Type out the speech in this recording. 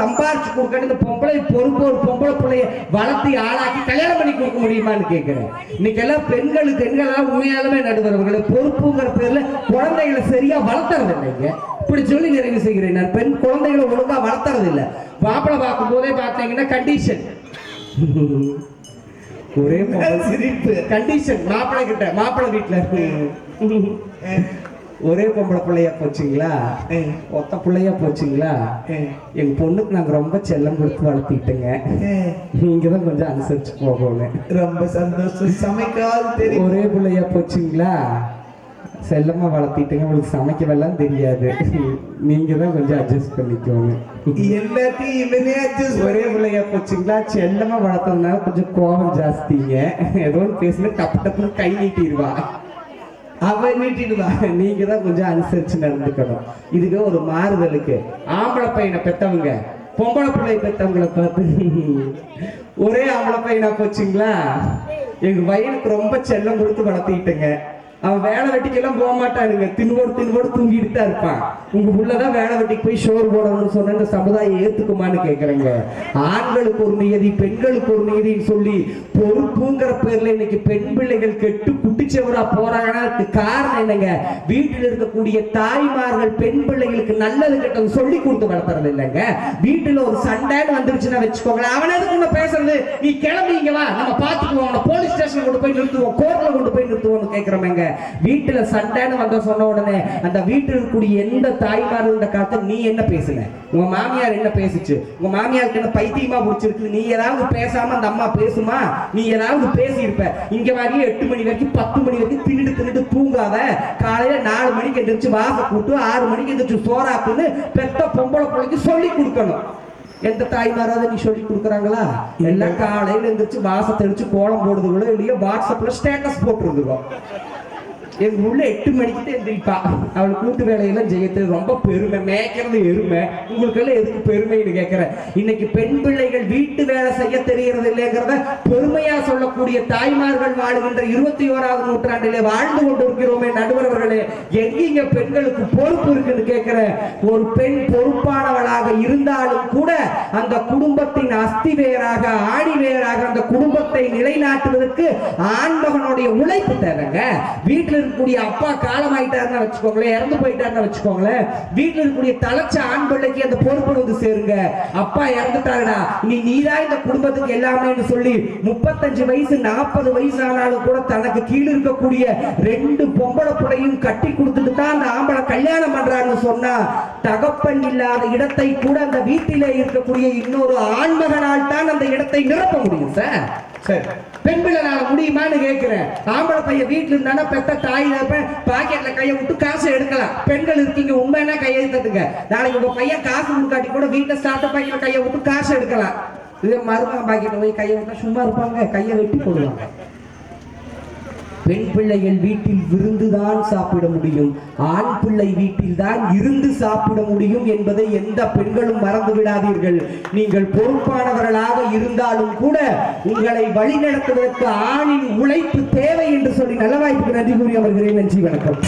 சம்பாரிச்சு கொடுக்கணும். இந்த பொம்பளை பொறுப்பு ஒரு பொம்பளை பிள்ளைய வளர்த்தி ஆளாக்கி கல்யாணம் பண்ணி கொடுக்க முடியுமான்னு கேட்கிறேன் இன்னைக்கு எல்லாம் பெண்களுக்கு பெண்களால் உண்மையாலுமே நடுவர்களை பொறுப்புங்கிற பேர்ல குழந்தைகளை சரியா வளர்த்துறது இல்லைங்க இப்படி சொல்லி நிறைவு செய்கிறேன். நான் பெண் குழந்தைகளை ஒழுங்கா வளர்த்துறது இல்ல. மாப்பிளை பார்க்கும் போதே பார்த்தீங்கன்னா கண்டிஷன் ஒரே சிரிப்பு. கண்டிஷன் மாப்பிள்ளை கிட்ட மாப்பிள்ளை வீட்டுல ஒரே பொம்பளை பிள்ளையா போச்சுங்களா. ஒத்த பிள்ளையா போச்சுங்களா. எங்க பொண்ணுக்கு நாங்க ரொம்ப செல்லம் கொடுத்து வளர்த்திட்டேங்க. நீங்க தான் கொஞ்சம் அனுசரிச்சு போகணும் ரொம்ப சந்தோஷம். சமைக்காது தெரியும். ஒரே பிள்ளையா போச்சுங்களா? செல்லமா வளர்த்திட்டுங்க. உங்களுக்கு சமைக்கவெல்லாம் தெரியாது. நீங்க தான் கொஞ்சம் அட்ஜஸ்ட் பண்ணிக்கோங்க. எல்லாத்தையும் இவனே ஒரே பிள்ளையா போச்சுங்களா? செல்லமா வளர்த்ததுனால கொஞ்சம் கோபம் ஜாஸ்திங்க. ஏதோ ஒன்று பேசுனா டப்பு டப்புன்னு கை நீட்டிடுவா. அவன் நீட்டிடுவா நீங்க தான் கொஞ்சம் அனுசரிச்சு நடந்துக்கணும். இதுக்கு ஒரு மாறுதலுக்கு ஆம்பளை பையனை பெத்தவங்க பொம்பளை பிள்ளை பெத்தவங்களை பார்த்து ஒரே ஆம்பளை பையனா போச்சுங்களா? எங்க பையனுக்கு ரொம்ப செல்லம் கொடுத்து வளர்த்திக்கிட்டேங்க. அவன் வேலை வெட்டிக்கெல்லாம் போக மாட்டானுங்க. தின்போடு தின்னுவோடு தூங்கிட்டு தான் இருப்பான். உங்க புள்ளதான் வேலை வெட்டிக்கு போய் சோறு போடணும்னு சொன்ன இந்த சமுதாயம் ஏத்துக்குமான்னு கேக்குறேங்க. ஆண்களுக்கு ஒரு நியதி பெண்களுக்கு ஒரு நியதின்னு சொல்லி பொறுப்புங்கிற பேர்ல இன்னைக்கு பெண் பிள்ளைகள் கெட்டு குட்டிச்சவரா போறாங்கன்னா காரணம் என்னங்க? வீட்டில் இருக்கக்கூடிய தாய்மார்கள் பெண் பிள்ளைகளுக்கு நல்லது கெட்டது சொல்லி கொடுத்து வளர்த்துறது இல்லைங்க. வீட்டுல ஒரு சண்டைன்னு வந்துருச்சுன்னா வச்சுக்கோங்களேன். அவன் எதுக்கு உன்னை பேசுறது? நீ கிளம்பி வா. நம்ம பாத்துக்குவோம் போலீஸ் ஸ்டேஷன் கொண்டு போய் நிறுத்துவோம். கோர்ட்ல கொண்டு போய் நிறுத்துவோம்னு கேக்குறோமேங்க. வீட்டுல சண்டைன்னு வந்த சொன்ன உடனே அந்த வீட்டில் இருக்கக்கூடிய எந்த தாய்மார்கள காத்து நீ என்ன பேசுன? உங்க மாமியார் என்ன பேசுச்சு? உங்க மாமியாருக்கு என்ன பைத்தியமா பிடிச்சிருக்கு? நீ ஏதாவது பேசாம அந்த அம்மா பேசுமா? நீ ஏதாவது பேசியிருப்ப. இங்க வரையும் எட்டு மணி வரைக்கும் பத்து மணி வரைக்கும் தின்னுட்டு தின்னுட்டு தூங்காத. காலையில நாலு மணிக்கு எந்திரிச்சு வாச கூட்டு ஆறு மணிக்கு எந்திரிச்சு சோறாக்குன்னு பெத்த பொம்பளை பிள்ளைக்கு சொல்லி கொடுக்கணும். எந்த தாய்மாராவது நீ சொல்லி கொடுக்குறாங்களா? எல்லாம் காலையில எந்திரிச்சு வாச தெளிச்சு கோலம் போடுறது இல்லையோ வாட்ஸ்அப்ல ஸ்டேட்டஸ் போட்டுருதுக்கோ எங்க உள்ள எட்டு மணிக்கு தான் எந்திரிப்பா. அவள் கூட்டு வேலையெல்லாம் செய்யறது ரொம்ப பெருமை. மேய்க்கிறது எருமை. உங்களுக்கெல்லாம் எதுக்கு பெருமைன்னு கேட்கிறேன் இன்னைக்கு பெண் பிள்ளைகள் வீட்டு வேலை செய்ய தெரியறது இல்லைங்கிறத பெருமையா சொல்லக்கூடிய தாய்மார்கள் வாழுகின்ற இருபத்தி ஓராவது நூற்றாண்டிலே வாழ்ந்து கொண்டிருக்கிறோமே நடுவர்களே எங்கீங்க பெண்களுக்கு பொறுப்பு இருக்குன்னு கேட்கிறேன் ஒரு பெண் பொறுப்பானவளாக இருந்தாலும் கூட அந்த குடும்பத்தின் அஸ்தி வேராக ஆணி வேராக அந்த குடும்பத்தை நிலைநாட்டுவதற்கு ஆண்மகனுடைய உழைப்பு தேவைங்க. வீட்டில் இருக்கக்கூடிய அப்பா காலமாயிட்டாருன்னு வச்சுக்கோங்களேன் இறந்து போயிட்டாருன்னு வச்சுக்கோங்களேன் வீட்டில் இருக்கக்கூடிய தலைச்ச ஆண் பிள்ளைக்கு அந்த பொறுப்பு வந்து சேருங்க. அப்பா இறந்துட்டாருடா நீ நீதான் இந்த குடும்பத்துக்கு எல்லாமே சொல்லி முப்பத்தஞ்சு வயசு நாற்பது வயசு ஆனாலும் கூட தனக்கு கீழே இருக்கக்கூடிய ரெண்டு பொம்பளை புடையும் கட்டி கொடுத்துட்டு தான் அந்த ஆம்பளை கல்யாணம் பண்றான்னு சொன்னா தகப்பன் இல்லாத இடத்தை கூட அந்த வீட்டிலே இருக்கக்கூடிய இன்னொரு ஆண்மகனால் தான் அந்த இடத்தை நிரப்ப முடியும் சார். சரி. பெண் பிள்ளைனால முடியுமான்னு கேட்கிறேன் ஆம்பளை பையன் வீட்டுல இருந்தானா பெத்த தாய் பாக்கெட்ல கையை விட்டு காசு எடுக்கலாம். பெண்கள் இருக்கீங்க உண்மைன்னா கையை எடுத்துங்க நாளைக்கு உங்க பையன் காசு கொடுக்காட்டி கூட வீட்டுல ஸ்டார்ட் பாக்கெட்ல கையை விட்டு காசு எடுக்கலாம். இதே மருமகன் பாக்கெட்ல போய் கையை விட்டா சும்மா இருப்பாங்க கையை வெட்டி போடுவாங்க. பெண் பிள்ளைகள் வீட்டில் விருந்துதான் சாப்பிட முடியும். ஆண் பிள்ளை வீட்டில் தான் இருந்து சாப்பிட முடியும் என்பதை எந்த பெண்களும் மறந்து விடாதீர்கள். நீங்கள் பொறுப்பானவர்களாக இருந்தாலும் கூட உங்களை வழிநடத்துவதற்கு ஆணின் உழைப்பு தேவை என்று சொல்லி நல்ல வாய்ப்புக்கு நன்றி கூறி அமர்கிறேன். நன்றி வணக்கம்.